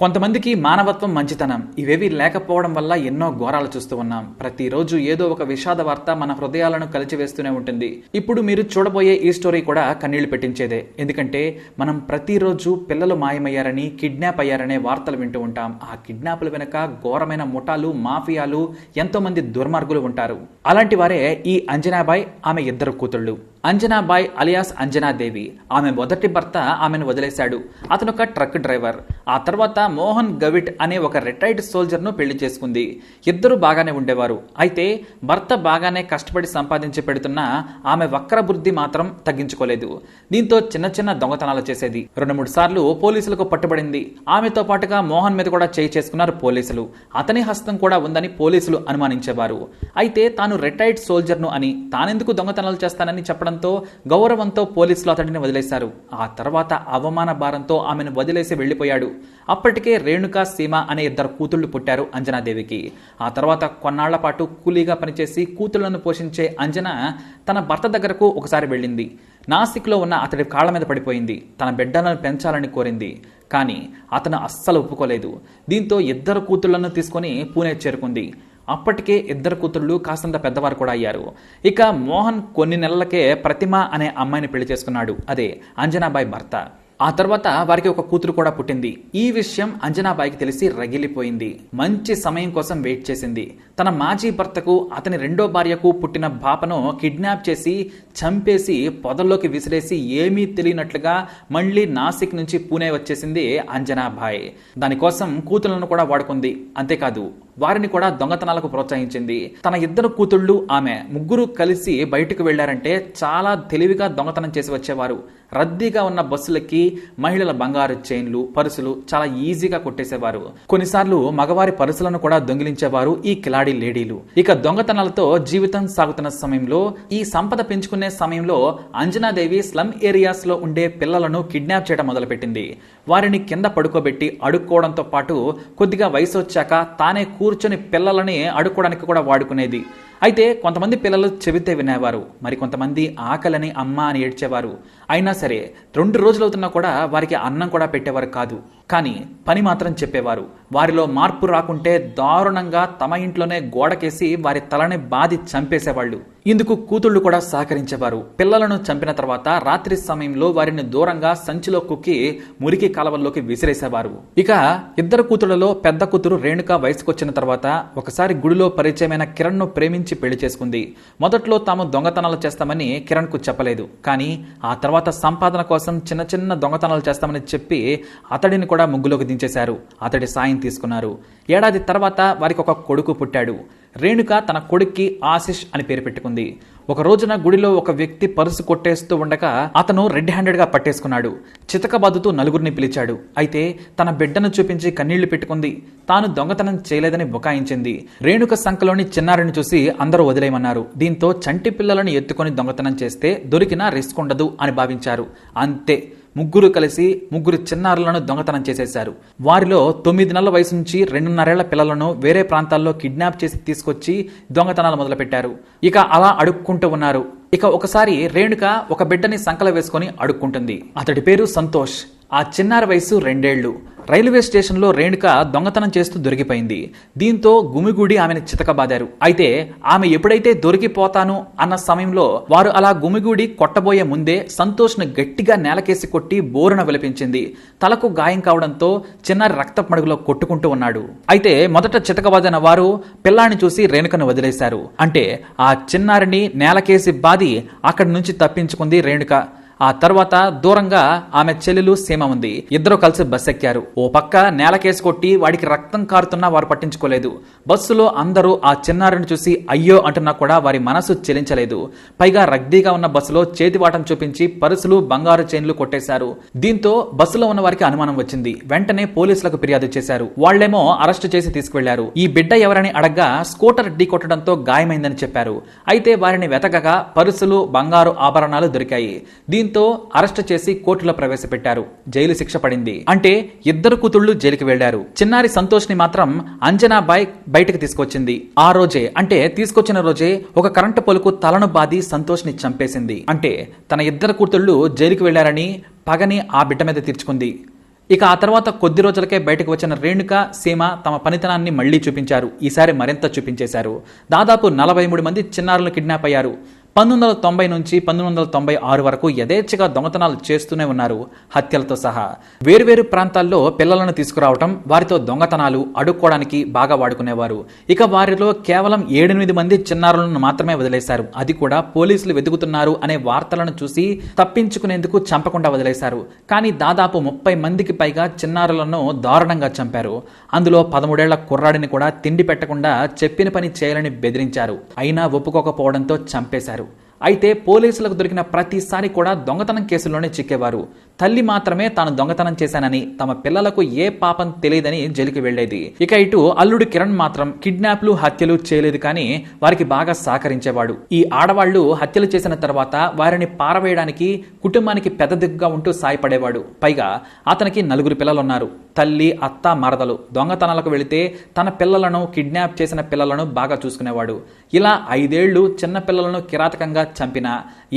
కొంతమందికి మానవత్వం మంచితనం. ఇవేవి లేకపోవడం వల్ల ఎన్నో ఘోరాలు చూస్తూ ఉన్నాం. ప్రతిరోజు ఏదో ఒక విషాద వార్త మన హృదయాలను కలిచివేస్తూనే ఉంటుంది. ఇప్పుడు మీరు చూడబోయే ఈ స్టోరీ కూడా కన్నీళ్ళు పెట్టించేదే. ఎందుకంటే మనం ప్రతిరోజు పిల్లలు మాయమయ్యారని కిడ్నాప్ అయ్యారనే వార్తలు వింటూ ఉంటాం. ఆ కిడ్నాప్ల వెనుక ఘోరమైన ముఠాలు మాఫియాలు ఎంతోమంది దుర్మార్గులు ఉంటారు. అలాంటి వారే ఈ అంజనాబాయ్ ఆమె ఇద్దరు కూతుళ్ళు. అంజనాబాయ్ అలియాస్ అంజనాదేవి. ఆమె మొదటి భర్త ఆమెను వదిలేశాడు. అతను ఒక ట్రక్ డ్రైవర్. ఆ తర్వాత మోహన్ గవిట్ అనే ఒక రిటైర్డ్ సోల్జర్ను పెళ్ళి చేసుకుంది. ఇద్దరు బాగానే ఉండేవారు. అయితే భర్త బాగానే కష్టపడి సంపాదించి పెడుతున్న ఆమె వక్ర బుద్ధి మాత్రం తగ్గించుకోలేదు. దీంతో చిన్న చిన్న దొంగతనాలు చేసేది. రెండు మూడు సార్లు పోలీసులకు పట్టుబడింది. ఆమెతో పాటుగా మోహన్ మీద కూడా చేయి చేసుకున్నారు పోలీసులు. అతని హస్తం కూడా ఉందని పోలీసులు అనుమానించేవారు. అయితే తాను రిటైర్డ్ సోల్జర్ను అని తానెందుకు దొంగతనాలు చేస్తానని చెప్పడం చెప్పడంతో గౌరవంతో పోలీసులు అతడిని వదిలేశారు. ఆ తర్వాత అవమాన భారంతో ఆమెను వదిలేసి వెళ్ళిపోయాడు అప్పటికే రేణుక సీమ అనే ఇద్దరు కూతుళ్ళు పుట్టారు అంజనాదేవికి. ఆ తర్వాత కొన్నాళ్ళ పాటు కూలీగా పనిచేసి కూతుళ్ళను పోషించే అంజన తన భర్త దగ్గరకు ఒకసారి వెళ్ళింది. నాసిక్లో ఉన్న అతడి కాళ్ళ మీద పడిపోయింది. తన బిడ్డలను పెంచాలని కోరింది. కానీ అతను అస్సలు ఒప్పుకోలేదు. దీంతో ఇద్దరు కూతుళ్ళను తీసుకొని పూణే చేరుకుంది. అప్పటికే ఇద్దరు కూతుళ్ళు కాస్తంత పెద్దవారు కూడా అయ్యారు. ఇక మోహన్ కొన్ని నెలలకే ప్రతిమ అనే అమ్మాయిని పెళ్ళి చేసుకున్నాడు. అదే అంజనాబాయి భర్త. ఆ తర్వాత వారికి ఒక కూతురు కూడా పుట్టింది. ఈ విషయం అంజనాబాయికి తెలిసి రగిలిపోయింది. మంచి సమయం కోసం వెయిట్ చేసింది. తన మాజీ భర్తకు అతని రెండో భార్యకు పుట్టిన బాపను కిడ్నాప్ చేసి చంపేసి పొదల్లోకి విసిరేసి ఏమీ తెలియనట్లుగా మళ్ళీ నాసిక్ నుంచి పూణే వచ్చేసింది అంజనాబాయ్. దానికోసం కూతులను కూడా వాడుకుంది. అంతేకాదు వారిని కూడా దొంగతనాలకు ప్రోత్సహించింది. తన ఇద్దరు కూతుళ్ళు ఆమె ముగ్గురు కలిసి బయటకు వెళ్ళారంటే చాలా తెలివిగా దొంగతనం చేసి వచ్చేవారు. రద్దీగా ఉన్న బస్సులకి మహిళల బంగారు చైన్లు పరుసులు చాలా ఈజీగా కొట్టేసేవారు. కొన్నిసార్లు మగవారి పరుసులను కూడా దొంగిలించేవారు ఈ కిలాడి లేడీలు. ఇక దొంగతనాలతో జీవితం సాగుతున్న సమయంలో ఈ సంపద పెంచుకునే సమయంలో అంజనాదేవి స్లమ్ ఏరియాస్లో ఉండే పిల్లలను కిడ్నాప్ చేయడం మొదలుపెట్టింది. వారిని కింద పడుకోబెట్టి అడుక్కోవడంతో పాటు కొద్దిగా వయసు వచ్చాక తానే కూర్చొని పిల్లలని అడుక్కోవడానికి కూడా వాడుకునేది. అయితే కొంతమంది పిల్లలు చెబితే వినేవారు మరి కొంతమంది ఆకలని అమ్మ అని ఏడ్చేవారు. అయినా సరే రెండు రోజులు అవుతున్నా కూడా వారికి అన్నం కూడా పెట్టేవారు కాదు. కానీ పని మాత్రం చెప్పేవారు. వారిలో మార్పు రాకుంటే దారుణంగా తమ ఇంట్లోనే గోడకేసి వారి తలని బాది చంపేసేవాళ్ళు. ఇందుకు కూతుళ్ళు కూడా సహకరించేవారు. పిల్లలను చంపిన తర్వాత రాత్రి సమయంలో వారిని దూరంగా సంచిలో కుక్కి మురికి కాలవల్లోకి విసిరేసేవారు. ఇక ఇద్దరు కూతుళ్ళలో పెద్ద కూతురు రేణుక వయసుకొచ్చిన తర్వాత ఒకసారి గుడిలో పరిచయమైన కిరణ్ను ప్రేమించి ప్రేమించి పెళ్ళి చేసుకుంది. మొదట్లో తాము దొంగతనాలు చేస్తామని కిరణ్కు చెప్పలేదు. కానీ ఆ తర్వాత సంపాదన కోసం చిన్న చిన్న దొంగతనాలు చేస్తామని చెప్పి అతడిని కూడా ముగ్గులోకి దించేశారు. అతడి సాయం తీసుకున్నారు. ఏడాది తర్వాత వారికి ఒక కొడుకు పుట్టాడు. రేణుక తన కొడుక్కి ఆశిష్ అని పేరు పెట్టుకుంది. ఒక రోజున గుడిలో ఒక వ్యక్తి పరుసు కొట్టేస్తూ ఉండగా అతను రెడ్ హ్యాండెడ్గా పట్టేసుకున్నాడు. చితకబాదుతూ నలుగురిని పిలిచాడు. అయితే తన బిడ్డను చూపించి కన్నీళ్ళు పెట్టుకుంది. తాను దొంగతనం చేయలేదని బుకాయించింది. రేణుక సంఖలోని చిన్నారిని చూసి అందరూ వదిలేయమన్నారు. దీంతో చంటి పిల్లలను ఎత్తుకొని దొంగతనం చేస్తే దొరికినా రిస్క్ ఉండదు అని భావించారు. అంతే. ముగ్గురు కలిసి ముగ్గురు చిన్నారులను దొంగతనం చేసేశారు. వారిలో తొమ్మిది నెలల వయసు నుంచి రెండున్నరేళ్ళ పిల్లలను వేరే ప్రాంతాల్లో కిడ్నాప్ చేసి తీసుకొచ్చి దొంగతనాలు మొదలుపెట్టారు. ఇక అలా అడుక్కుంటూ ఉన్నారు. ఇక ఒకసారి రేణుక ఒక బిడ్డని సంకల వేసుకొని అడుక్కుంటుంది. అతడి పేరు సంతోష్. ఆ చిన్నారి వయసు రెండేళ్ళు. రైల్వే స్టేషన్లో రేణుక దొంగతనం చేస్తూ దొరికిపోయింది. దీంతో గుమిగూడి ఆమెను చితకబాదారు. అయితే ఆమె ఎప్పుడైతే దొరికిపోతాను అన్న సమయంలో వారు అలా గుమిగూడి కొట్టబోయే ముందే సంతోష్ను గట్టిగా నేలకేసి కొట్టి బోరున విలపించింది. తలకు గాయం కావడంతో చిన్నారి రక్త మడుగులో కొట్టుకుంటూ ఉన్నాడు. అయితే మొదట చితకబాదిన వారు పిల్లాన్ని చూసి రేణుకను వదిలేశారు. అంటే ఆ చిన్నారిని నేలకేసి బాది అక్కడి నుంచి తప్పించుకుంది రేణుక. ఆ తర్వాత దూరంగా ఆమె చెల్లెలు సీమ ఉంది. ఇద్దరు కలిసి బస్ ఎక్కారు ఓ పక్క నేలకేసి కొట్టి వాడికి రక్తం కారుతున్నా వారు పట్టించుకోలేదు. బస్సులో అందరూ ఆ చిన్నారిని చూసి అయ్యో అంటున్నా కూడా వారి మనసు చెలించలేదు. పైగా రద్దీగా ఉన్న బస్సులో చేతివాటం చూపించి పరుసులు బంగారు చైన్లు కొట్టేశారు. దీంతో బస్సులో ఉన్న వారికి అనుమానం వచ్చింది. వెంటనే పోలీసులకు ఫిర్యాదు చేశారు. వాళ్ళేమో అరెస్టు చేసి తీసుకువెళ్ళారు. ఈ బిడ్డ ఎవరని అడగ్గా స్కూటర్ ఢీ కొట్టడంతో గాయమైందని చెప్పారు. అయితే వారిని వెతకగా పరుసులు బంగారు ఆభరణాలు దొరికాయి. దీంతో అరెస్ట్ చేసి కోర్టులో ప్రవేశపెట్టారు. జైలు శిక్ష పడింది. అంటే ఇద్దరు కూతుళ్ళు జైలుకి వెళ్ళారు చిన్నారి సంతోష్ని మాత్రం అంజనాబాయ్ బయటకు తీసుకొచ్చింది. ఆ రోజే అంటే తీసుకొచ్చిన రోజే ఒక కరెంటు పొలుకు తలను బాది సంతోష్ని చంపేసింది. అంటే తన ఇద్దరు కూతుళ్ళు జైలుకి వెళ్ళారని పగని ఆ బిడ్డ మీద తీర్చుకుంది. ఇక ఆ తర్వాత కొద్ది రోజులకే బయటకు వచ్చిన రేణుక సీమ తమ పనితనాన్ని మళ్ళీ చూపించారు. ఈసారి మరింత చూపించేశారు. దాదాపు నలభై మూడు మంది చిన్నారులు కిడ్నాప్ అయ్యారు. పంతొమ్మిది వందల తొంభై నుంచి పంతొమ్మిది వందల తొంభై ఆరు వరకు యథేచ్ఛగా దొంగతనాలు చేస్తూనే ఉన్నారు. హత్యలతో సహా వేరువేరు ప్రాంతాల్లో పిల్లలను తీసుకురావటం వారితో దొంగతనాలు అడుక్కోవడానికి బాగా వాడుకునేవారు. ఇక వారిలో కేవలం ఏడెనిమిది మంది చిన్నారులను మాత్రమే వదిలేశారు. అది కూడా పోలీసులు వెతుకుతున్నారు అనే వార్తలను చూసి తప్పించుకునేందుకు చంపకుండా వదిలేశారు. కానీ దాదాపు ముప్పై మందికి పైగా చిన్నారులను దారుణంగా చంపారు. అందులో పదమూడేళ్ళ కుర్రాడిని కూడా తిండి పెట్టకుండా చెప్పిన పని చేయాలని బెదిరించారు. అయినా ఒప్పుకోకపోవడంతో చంపేశారు. అయితే పోలీసులకు దొరికిన ప్రతిసారి కూడా దొంగతనం కేసుల్లోనే చిక్కేవారు. తల్లి మాత్రమే తాను దొంగతనం చేశానని తమ పిల్లలకు ఏ పాపం తెలియదని జైలుకి వెళ్ళేది. ఇక ఇటు అల్లుడు కిరణ్ మాత్రం కిడ్నాప్లు హత్యలు చేయలేదు కానీ వారికి బాగా సహకరించేవాడు. ఈ ఆడవాళ్ళు హత్యలు చేసిన తర్వాత వారిని పారవేయడానికి కుటుంబానికి పెద్ద దిగ్గుగా ఉంటూ సాయపడేవాడు. పైగా అతనికి నలుగురు పిల్లలున్నారు. తల్లి అత్త మరదలు. దొంగతనాలకు వెళితే తన పిల్లలను కిడ్నాప్ చేసిన పిల్లలను బాగా చూసుకునేవాడు. ఇలా ఐదేళ్ళు చిన్న పిల్లలను కిరాతకంగా చంపిన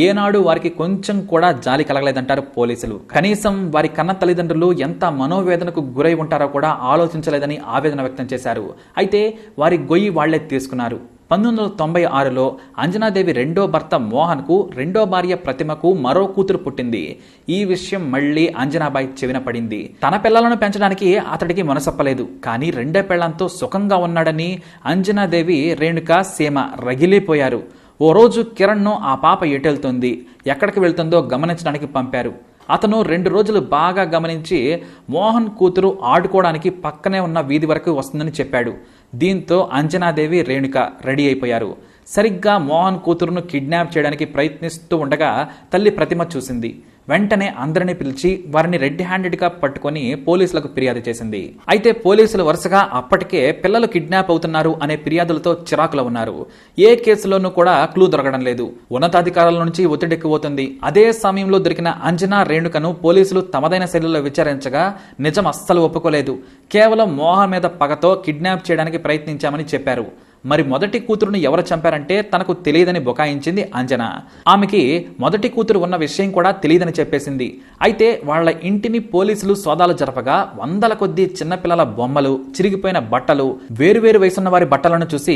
ఏనాడు వారికి కొంచెం కూడా జాలి కలగలేదంటారు పోలీసులు. కనీసం వారి కన్న తల్లిదండ్రులు ఎంత మనోవేదనకు గురై ఉంటారో కూడా ఆలోచించలేదని ఆవేదన వ్యక్తం చేశారు. అయితే వారి గొయ్యి వాళ్ళే తీసుకున్నారు. పంతొమ్మిది వందల తొంభై ఆరులో అంజనాదేవి రెండో భర్త మోహన్కు రెండో భార్య ప్రతిమకు మరో కూతురు పుట్టింది. ఈ విషయం మళ్ళీ అంజనాబాయి చెవిన పడింది. తన పిల్లలను పెంచడానికి అతడికి మనసప్పలేదు. కానీ రెండో పిల్లంతో సుఖంగా ఉన్నాడని అంజనాదేవి రేణుక సీమ రగిలిపోయారు. ఓ రోజు కిరణ్ను ఆ పాప ఎటెళ్తుంది. ఎక్కడికి వెళ్తుందో గమనించడానికి పంపారు. అతను రెండు రోజులు బాగా గమనించి మోహన్ కూతురు ఆడుకోవడానికి పక్కనే ఉన్న వీధి వరకు వస్తుందని చెప్పాడు. దీంతో అంజనాదేవి రేణుక రెడీ అయిపోయారు. సరిగ్గా మోహన్ కూతురును కిడ్నాప్ చేయడానికి ప్రయత్నిస్తూ ఉండగా తల్లి ప్రతిమ చూసింది. వెంటనే అందరినీ పిలిచి వారిని రెడ్ హ్యాండెడ్గా పట్టుకొని పోలీసులకు ఫిర్యాదు చేసింది. అయితే పోలీసులు వరుసగా అప్పటికే పిల్లలు కిడ్నాప్ అవుతున్నారు అనే ఫిర్యాదులతో చిరాకులో ఉన్నారు. ఏ కేసులోనూ కూడా క్లూ దొరకడం లేదు. ఉన్నతాధికారుల నుంచి ఒత్తిడెక్కిపోతుంది అదే సమయంలో దొరికిన అంజనా రేణుకను పోలీసులు తమదైన శైలిలో విచారించగా నిజం అస్సలు ఒప్పుకోలేదు. కేవలం మోహన్ మీద పగతో కిడ్నాప్ చేయడానికి ప్రయత్నించామని చెప్పారు. మరి మొదటి కూతురుని ఎవరు చంపారంటే తనకు తెలియదని బొకాయించింది అంజన. ఆమెకి మొదటి కూతురు ఉన్న విషయం కూడా తెలియదని చెప్పేసింది. అయితే వాళ్ళ ఇంటిని పోలీసులు సోదాలు జరపగా వందల కొద్దీ చిన్నపిల్లల బొమ్మలు చిరిగిపోయిన బట్టలు వేరువేరు వయసున్న వారి బట్టలను చూసి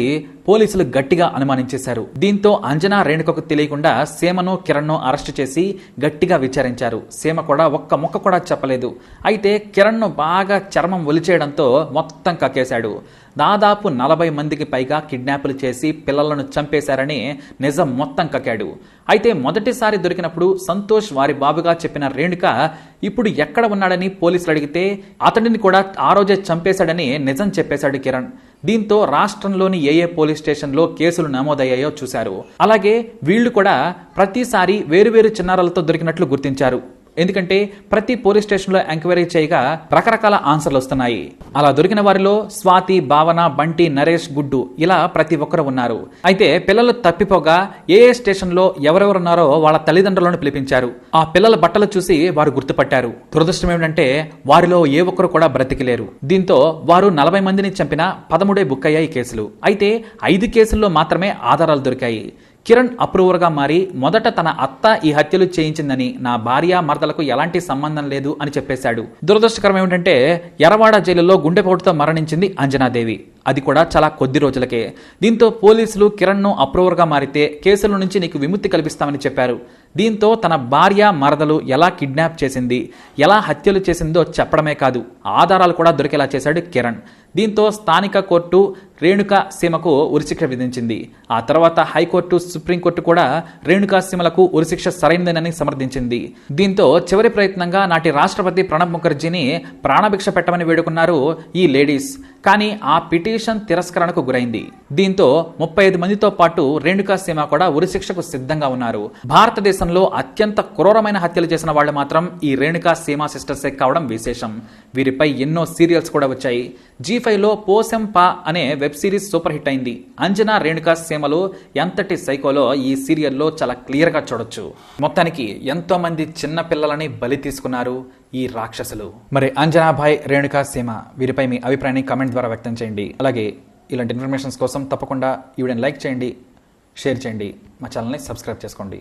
పోలీసులు గట్టిగా అనుమానించేశారు. దీంతో అంజన రేణుకకు తెలియకుండా సీమను కిరణ్ను అరెస్టు చేసి గట్టిగా విచారించారు. సీమ కూడా ఒక్క ముక్క కూడా చెప్పలేదు. అయితే కిరణ్ను బాగా చర్మం ఒలిచేయడంతో మొత్తం కక్కేశాడు. దాదాపు నలభై మందికి పైగా కిడ్నాపులు చేసి పిల్లలను చంపేశారని నిజం మొత్తం కక్కాడు. అయితే మొదటిసారి దొరికినప్పుడు సంతోష్ వారి బాబుగా చెప్పిన రేణుక ఇప్పుడు ఎక్కడ ఉన్నాడని పోలీసులు అడిగితే అతడిని కూడా ఆ రోజే చంపేశాడని నిజం చెప్పేశాడు కిరణ్. దీంతో రాష్ట్రంలోని ఏ ఏ పోలీస్ స్టేషన్లో కేసులు నమోదయ్యాయో చూశారు. అలాగే వీళ్ళు కూడా ప్రతిసారి వేరువేరు చిన్నారాలతో దొరికినట్లు గుర్తించారు. ఎందుకంటే ప్రతి పోలీస్ స్టేషన్లో ఎంక్వైరీ చేయగా రకరకాల ఆన్సర్లు వస్తున్నాయి. అలా దొరికిన వారిలో స్వాతి భావన బంటి నరేష్ గుడ్డు ఇలా ప్రతి ఒక్కరు ఉన్నారు. అయితే పిల్లలు తప్పిపోగా ఏ ఏ స్టేషన్లో ఎవరెవరున్నారో వాళ్ళ తల్లిదండ్రులను పిలిపించారు. ఆ పిల్లల బట్టలు చూసి వారు గుర్తుపట్టారు. దురదృష్టం ఏమిటంటే వారిలో ఏ ఒక్కరు కూడా బ్రతికిలేరు. దీంతో వారు నలభై మందిని చంపిన పదమూడే బుక్ అయ్యాయి కేసులు. అయితే ఐదు కేసుల్లో మాత్రమే ఆధారాలు దొరికాయి. కిరణ్ అప్రూవర్గా మారి మొదట తన అత్త ఈ హత్యలు చేయించిందని నా భార్య మరదలకు ఎలాంటి సంబంధం లేదు అని చెప్పేశాడు. దురదృష్టకరం ఏమిటంటే ఎరవాడ జైలులో గుండెపోటుతో మరణించింది అంజనాదేవి. అది కూడా చాలా కొద్ది రోజులకే. దీంతో పోలీసులు కిరణ్ను అప్రూవర్గా మారితే కేసుల నుంచి నీకు విముక్తి కల్పిస్తామని చెప్పారు. దీంతో తన భార్య మరదలు ఎలా కిడ్నాప్ చేసింది ఎలా హత్యలు చేసిందో చెప్పడమే కాదు ఆధారాలు కూడా దొరికేలా చేశాడు కిరణ్. దీంతో స్థానిక కోర్టు రేణుక సీమకు ఉరిశిక్ష విధించింది. ఆ తర్వాత హైకోర్టు సుప్రీంకోర్టు కూడా రేణుకా సీమలకు ఉరిశిక్ష సరైనదేనని సమర్థించింది. దీంతో చివరి ప్రయత్నంగా నాటి రాష్ట్రపతి ప్రణబ్ ముఖర్జీని ప్రాణభిక్ష పెట్టమని వేడుకున్నారు ఈ లేడీస్. కానీ ఆ పిటి పిటిషన్ తిరస్కరణకు గురైంది. దీంతో ముప్పై ఐదు మందితో పాటు రేణుకా సీమ కూడా ఉరిశిక్షకు సిద్ధంగా ఉన్నారు. భారతదేశంలో అత్యంత క్రూరమైన హత్యలు చేసిన వాళ్ళు మాత్రం ఈ రేణుకా సీమా సిస్టర్సే కావడం విశేషం. వీరిపై ఎన్నో సీరియల్స్ కూడా వచ్చాయి. జీ లో పోసెం పా అనే వెబ్ సిరీస్ సూపర్ హిట్ అయింది. అంజనా రేణుకా సీమలు ఎంతటి సైకోలో ఈ సీరియల్లో చాలా క్లియర్గా చూడొచ్చు. మొత్తానికి ఎంతోమంది చిన్న పిల్లలని బలి తీసుకున్నారు ఈ రాక్షసులు. మరి అంజనాభాయ్ రేణుకా సీమ వీరిపై మీ అభిప్రాయాన్ని కామెంట్ ద్వారా వ్యక్తం చేయండి. అలాగే ఇలాంటి ఇన్ఫర్మేషన్స్ కోసం తప్పకుండా ఈవిడని లైక్ చేయండి షేర్ చేయండి. మా ఛానల్ని సబ్స్క్రైబ్ చేసుకోండి.